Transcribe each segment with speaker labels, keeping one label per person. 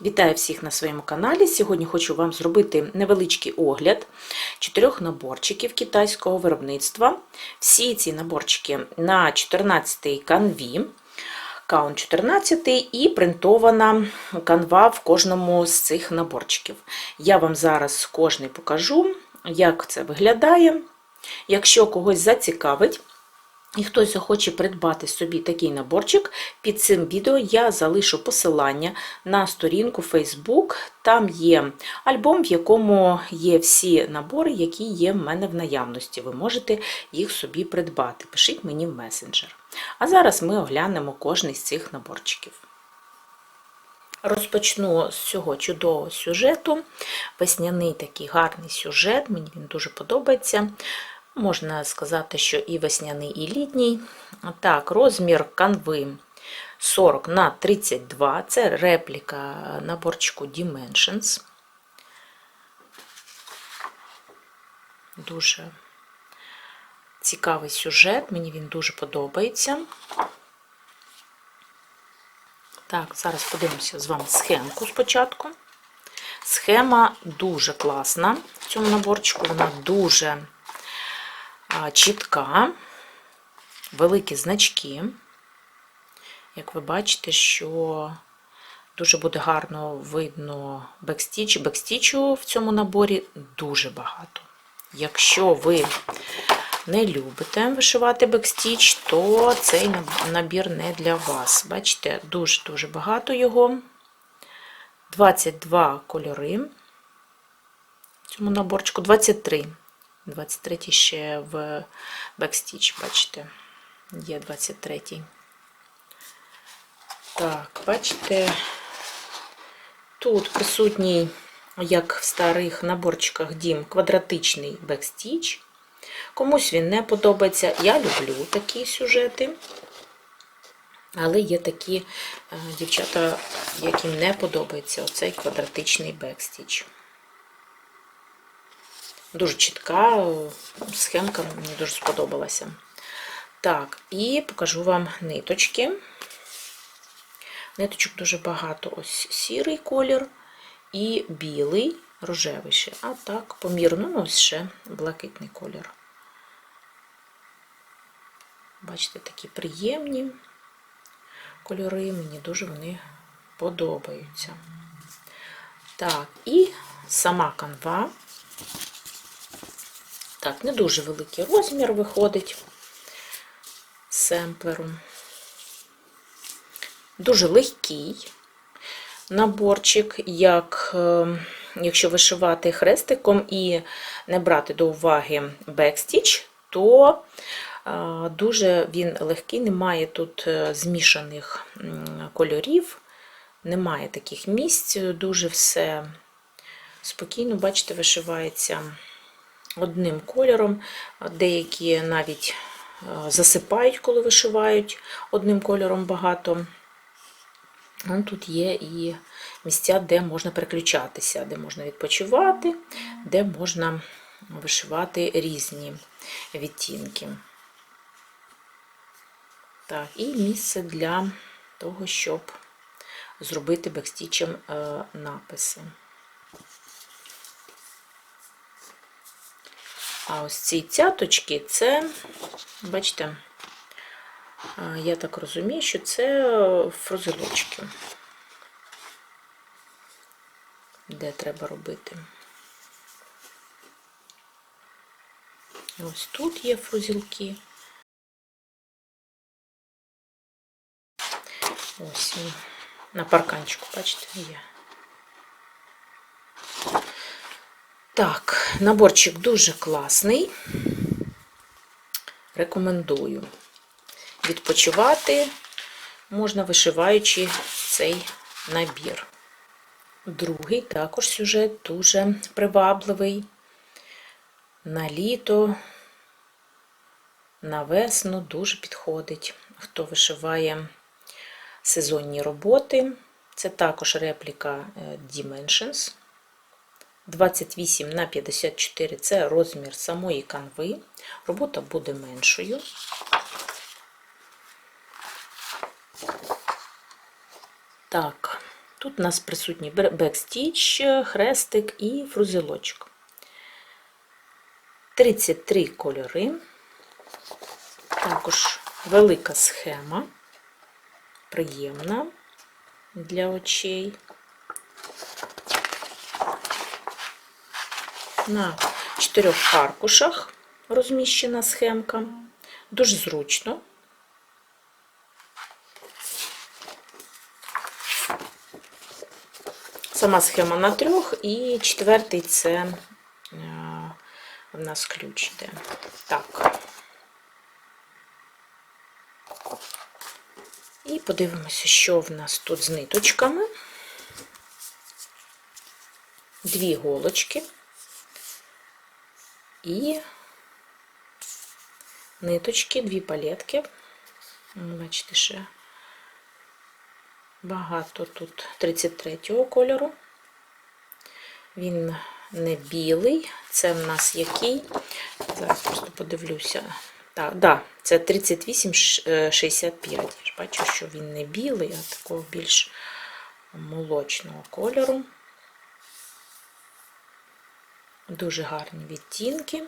Speaker 1: Вітаю всіх на своєму каналі. Сьогодні хочу вам зробити невеличкий огляд чотирьох наборчиків китайського виробництва. Всі ці наборчики на 14-й канві, каунт 14 і принтована канва в кожному з цих наборчиків. Я вам зараз кожний покажу, як це виглядає. Якщо когось зацікавить, і хтось захоче придбати собі такий наборчик, під цим відео я залишу посилання на сторінку Facebook. Там є альбом, в якому є всі набори, які є в мене в наявності. Ви можете їх собі придбати. Пишіть мені в месенджер. А зараз ми оглянемо кожний з цих наборчиків. Розпочну з цього чудового сюжету. Весняний такий гарний сюжет, мені він дуже подобається. Можна сказати, що і весняний, і літній. Так, розмір канви 40 на 32 це репліка наборчику Dimensions. Дуже цікавий сюжет, мені він дуже подобається. Так, зараз подивимося з вами схемку спочатку. Схема дуже класна в цьому наборчику, вона дуже чітка, великі значки. Як ви бачите, що дуже буде гарно видно бекстіч. Бекстічу в цьому наборі дуже багато. Якщо ви не любите вишивати бекстіч, то цей набір не для вас. Бачите, дуже-дуже багато його. 22 кольори в цьому наборчику, 23. 23 ще в бекстіч, бачите, є 23-й. Так, бачите, тут присутній, як в старих наборчиках дім, квадратичний бекстіч. Комусь він не подобається. Я люблю такі сюжети. Але є такі дівчата, яким не подобається оцей квадратичний бекстіч. Дуже чітка схемка, мені дуже сподобалася. Так, і покажу вам ниточки. Ниточок дуже багато. Ось сірий колір і білий, рожевий. А так, помірно, ну, ось ще блакитний колір. Бачите, такі приємні кольори, мені дуже вони подобаються. Так, і сама канва. Так, не дуже великий розмір виходить семплеру. Дуже легкий наборчик, як якщо вишивати хрестиком і не брати до уваги бекстіч, то дуже він легкий, немає тут змішаних кольорів, немає таких місць, дуже все спокійно, бачите, вишивається одним кольором. Деякі навіть засипають, коли вишивають одним кольором багато. Тут є і місця, де можна переключатися, де можна відпочивати, де можна вишивати різні відтінки. Так, і місце для того, щоб зробити бекстічем написи. А ось ці цяточки це, бачите, я так розумію, що це фрузелочки, де треба робити. Ось тут є фрузілки. Ось на парканчику, бачите, є. Так, наборчик дуже класний. Рекомендую. Відпочивати можна вишиваючи цей набір. Другий також сюжет дуже привабливий. На літо, на весну дуже підходить. Хто вишиває сезонні роботи, це також репліка Dimensions. 28 на 54 це розмір самої канви. Робота буде меншою. Так, тут у нас присутній бекстіч, хрестик і фрузелочок. 33 кольори. Також велика схема, приємна для очей. На чотирьох аркушах розміщена схемка. Дуже зручно. Сама схема на трьох, і четвертий це е, в нас ключ йде. Так. І подивимося, що в нас тут з ниточками. Дві голочки і ниточки, дві палетки. Бачите, ще багато тут 33-го кольору. Він не білий, це в нас який. Зараз просто подивлюся. Так, да, це 38,65. Я ж бачу, що він не білий, а такого більш молочного кольору. Дуже гарні відтінки.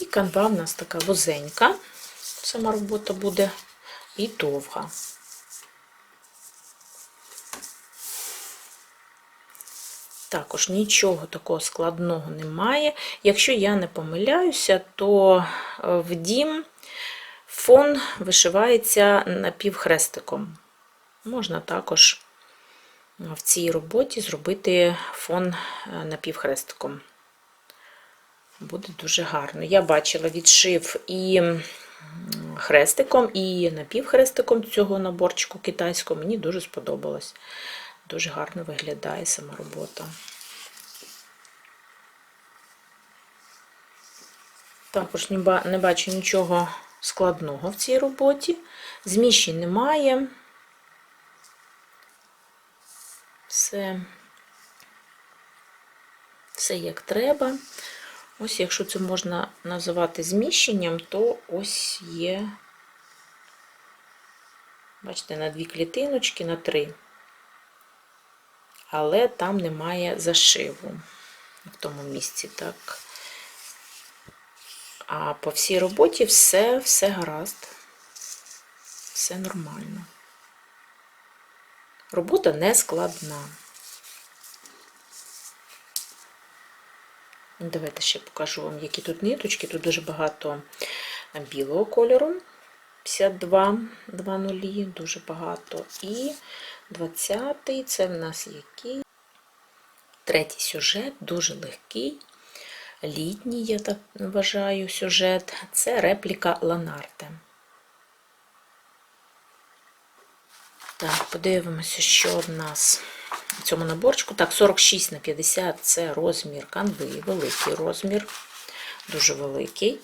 Speaker 1: І канва в нас така вузенька. Сама робота буде і довга. Також нічого такого складного немає. Якщо я не помиляюся, то е, в дім фон вишивається напівхрестиком. Можна також в цій роботі зробити фон е, напівхрестиком. Буде дуже гарно. Я бачила відшив і хрестиком, і напівхрестиком цього наборчику китайського. Мені дуже сподобалось. Дуже гарно виглядає сама робота. Також не бачу нічого складного в цій роботі. Зміщень немає. Все, все як треба. Ось, якщо це можна називати зміщенням, то ось є, бачите, на дві клітиночки, на три. Але там немає зашиву в тому місці, так. А по всій роботі все, все гаразд, все нормально. Робота не складна. Давайте ще покажу вам, які тут ниточки. Тут дуже багато білого кольору. 52, 2 нулі, дуже багато. І 20-й це в нас який? Третій сюжет, дуже легкий. Літній, я так вважаю, сюжет. Це репліка Ланарте. Так, подивимося, що в нас в цьому наборчику. Так, 46 на 50 це розмір канви, великий розмір, дуже великий.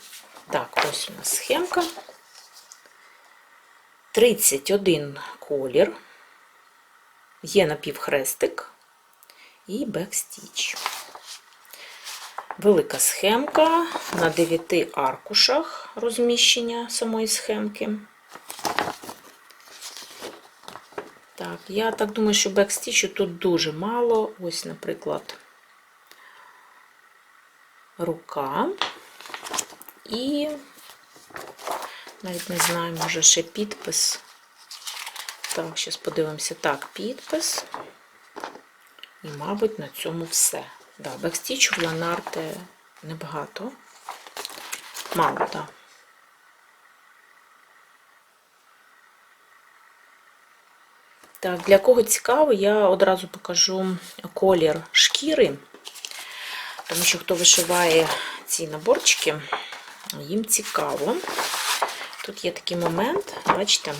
Speaker 1: Так, ось у нас схемка. 31 колір, є напівхрестик і бекстіч. Велика схемка на 9 аркушах розміщення самої схемки. Так, я так думаю, що бекстічу тут дуже мало. Ось, наприклад, рука. І навіть не знаю, може ще підпис. Так, зараз подивимося. Так, підпис. І, мабуть, на цьому все. Да, бекстічу в Ланарте небагато. Мало, так. Так, для кого цікаво, я одразу покажу колір шкіри, тому що хто вишиває ці наборчики, їм цікаво. Тут є такий момент, бачите,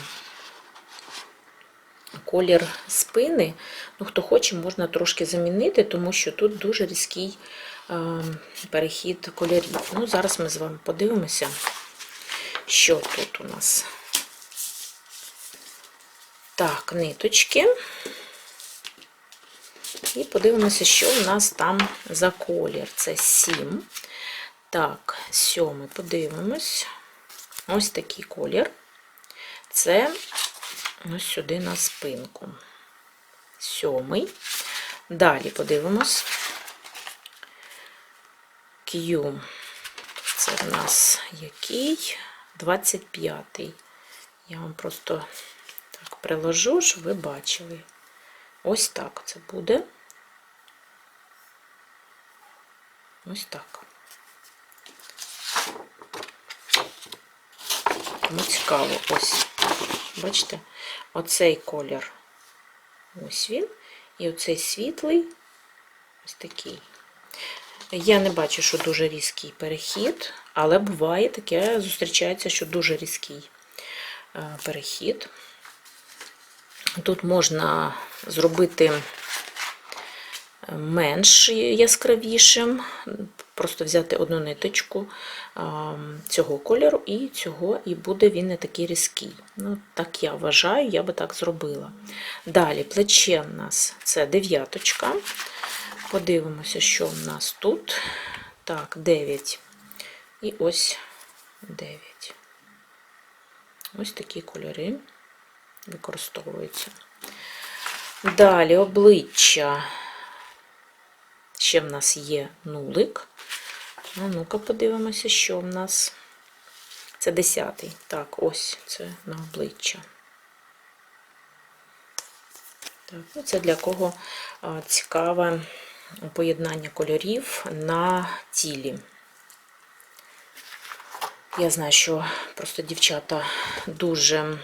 Speaker 1: колір спини. Ну, хто хоче, можна трошки замінити, тому що тут дуже різкий е, перехід кольорів. Ну, зараз ми з вами подивимося, що тут у нас. Так, ниточки. І подивимося, що у нас там за колір. Це 7. Так, сьомий, подивимось. Ось такий колір. Це ось сюди на спинку. Сьомий. Далі подивимось. Q. Це в нас який? 25-й. Я вам просто приложу, щоб ви бачили. Ось так це буде. Ось так. Тому цікаво, ось. Бачите, оцей колір. Ось він. І оцей світлий, ось такий. Я не бачу, що дуже різкий перехід, але буває таке, зустрічається, що дуже різкий е, перехід. Тут можна зробити менш яскравішим, просто взяти одну ниточку цього кольору і цього, і буде він не такий різкий. Ну, Так я вважаю, я би так зробила. Далі плече в нас це дев'яточка. Подивимося, що в нас тут. Так, 9. І ось 9. Ось такі кольори використовуються. Далі обличчя. Ще в нас є нулик. А ну-ка, подивимося, що в нас. Це 10. Так, ось це на обличчя. Так, ну Це для кого цікаве поєднання кольорів на тілі. Я знаю, що просто дівчата дуже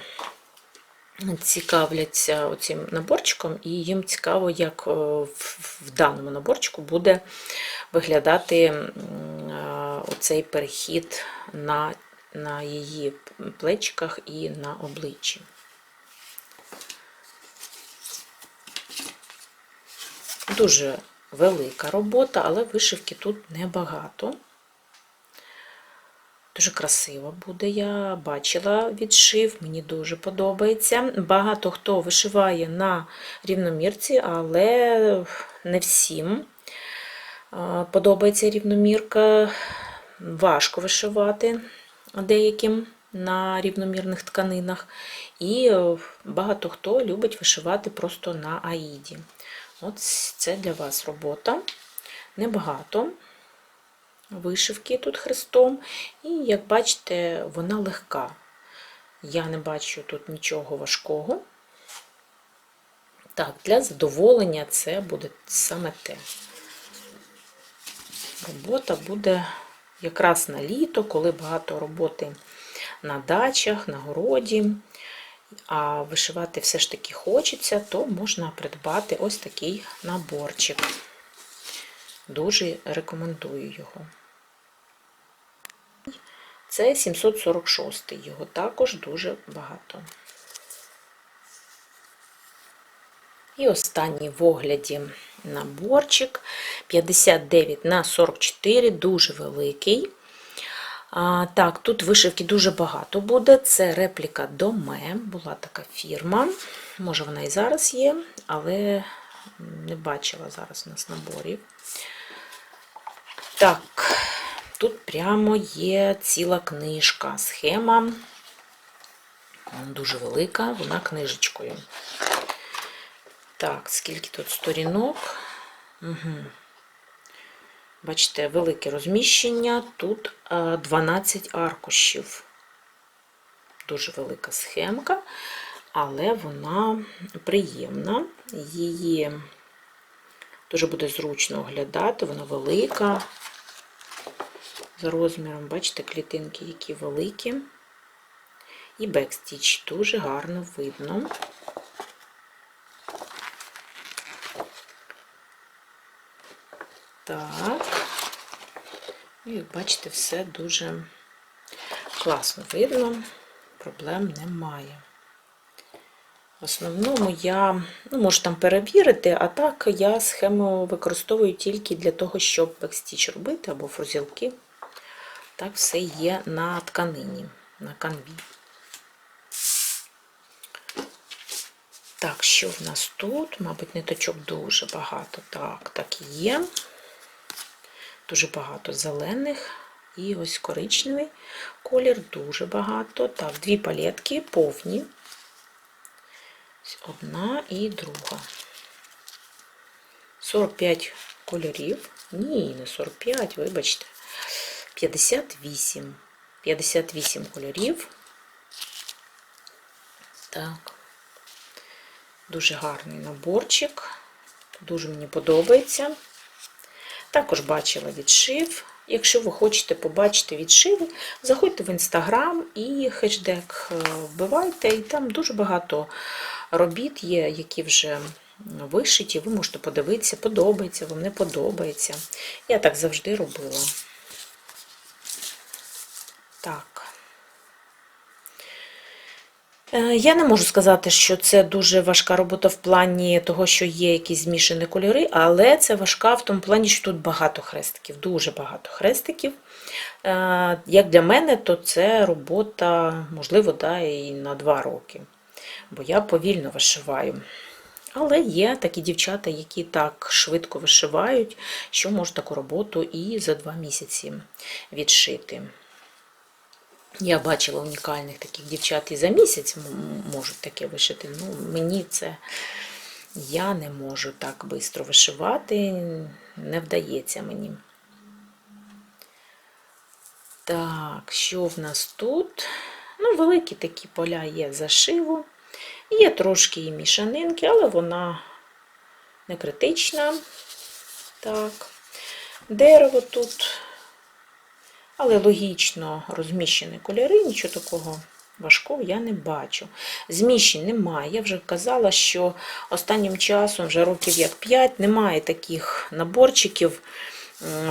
Speaker 1: цікавляться оцим наборчиком, і їм цікаво, як в даному наборчику буде виглядати оцей перехід на, на її плечиках і на обличчі. Дуже велика робота, але вишивки тут небагато. Дуже красиво буде, я бачила відшив, мені дуже подобається. Багато хто вишиває на рівномірці, але не всім подобається рівномірка. Важко вишивати деяким на рівномірних тканинах. І багато хто любить вишивати просто на аїді. От це для вас робота. Небагато вишивки тут хрестом. І, як бачите, вона легка. Я не бачу тут нічого важкого. Так, для задоволення це буде саме те. Робота буде якраз на літо, коли багато роботи на дачах, на городі а вишивати все ж таки хочеться, то можна придбати ось такий наборчик. Дуже рекомендую його. Це 746 його також дуже багато. І останній в огляді наборчик 59 на 44, дуже великий. А, Так, тут вишивки дуже багато буде. Це репліка Доме, була така фірма. Може, вона і зараз є, але не бачила зараз у нас наборів. Так, тут прямо є ціла книжка, схема. Дуже велика, вона книжечкою. Так, скільки тут сторінок? Угу. Бачите, велике розміщення, тут 12 аркушів. Дуже велика схемка, але вона приємна, її дуже буде зручно оглядати, вона велика. За розміром, бачите, клітинки, які великі. І бекстіч дуже гарно видно. Так. І, як бачите, все дуже класно видно, проблем немає. В основному я, ну, можу там перевірити, а так я схему використовую тільки для того, щоб бекстіч робити або фрузілки. Так, все є на тканині, на канві. Так, що в нас тут? Мабуть, ниточок дуже багато. Так, так є. Дуже багато зелених і ось коричневий колір дуже багато. Так, дві палетки повні. одна і друга. 45 кольорів. Ні, не 45, вибачте. 58. 58 кольорів. Так. Дуже гарний наборчик. Дуже мені подобається. Також бачила відшив. Якщо ви хочете побачити відшиви, заходьте в інстаграм і хештег е, вбивайте, і там дуже багато робіт є, які вже вишиті. Ви можете подивитися, подобається, вам не подобається. Я так завжди робила. Так. Е, Я не можу сказати, що це дуже важка робота в плані того, що є якісь змішані кольори, але це важка в тому плані, що тут багато хрестиків, дуже багато хрестиків. Е, Як для мене, то це робота, можливо, да, і на два роки, бо я повільно вишиваю. Але є такі дівчата, які так швидко вишивають, що можуть таку роботу і за два місяці відшити. Я бачила унікальних таких дівчат і за місяць можуть таке вишити. Ну, мені це я не можу так швидко вишивати, не вдається мені. Так, що в нас тут? Ну, великі такі поля є зашиву. Є трошки і мішанинки, але вона не критична. Так, дерево тут але логічно розміщені кольори, нічого такого важкого я не бачу. Зміщень немає. Я вже казала, що останнім часом, вже років як 5, немає таких наборчиків.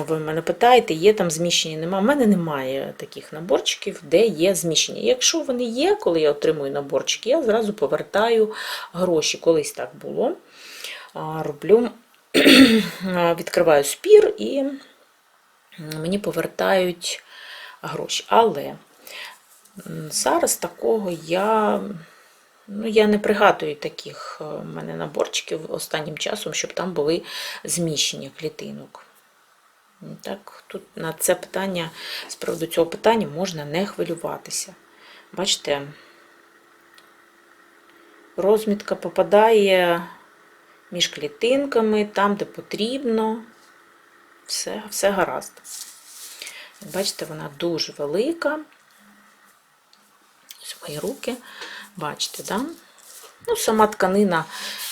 Speaker 1: Ви мене питаєте, є там зміщення? Немає. У мене немає таких наборчиків, де є зміщення. Якщо вони є, коли я отримую наборчики, я зразу повертаю гроші. Колись так було. Роблю, відкриваю спір і мені повертають гроші. Але зараз такого я, ну, я не пригадую таких е, в мене наборчиків останнім часом, щоб там були зміщення клітинок. Так, тут на це питання, з приводу цього питання можна не хвилюватися. Бачите, розмітка попадає між клітинками, там, де потрібно все, все гаразд. Бачите, вона дуже велика. Ось мої руки, бачите, да? Ну, сама тканина,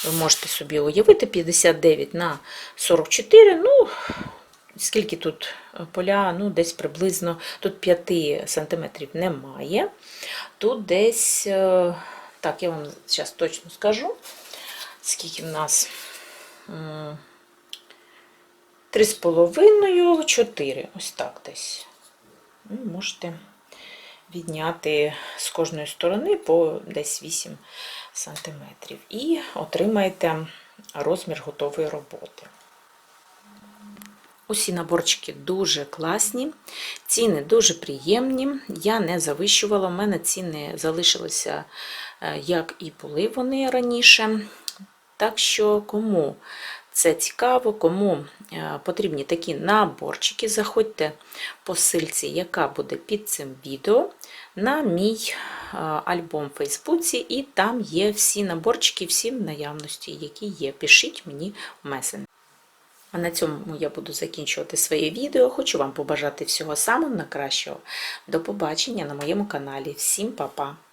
Speaker 1: ви можете собі уявити, 59 на 44. Ну, скільки тут поля, ну, десь приблизно, тут 5 см немає. Тут десь, е, так, я вам зараз точно скажу, скільки в нас. М, 3,5, 4, ось так десь. Ну, Можете відняти з кожної сторони по десь 8 см. І отримаєте розмір готової роботи. Усі наборчики дуже класні, ціни дуже приємні. Я не завищувала, у мене ціни залишилися, е, як і були вони раніше. Так що, кому це цікаво, кому е, потрібні такі наборчики, заходьте по ссылці, яка буде під цим відео, на мій е, альбом в Фейсбуці, і там є всі наборчики, всі в наявності, які є. Пишіть мені в. А на цьому я буду закінчувати своє відео. Хочу вам побажати всього самого найкращого. До побачення на моєму каналі. Всім па-па!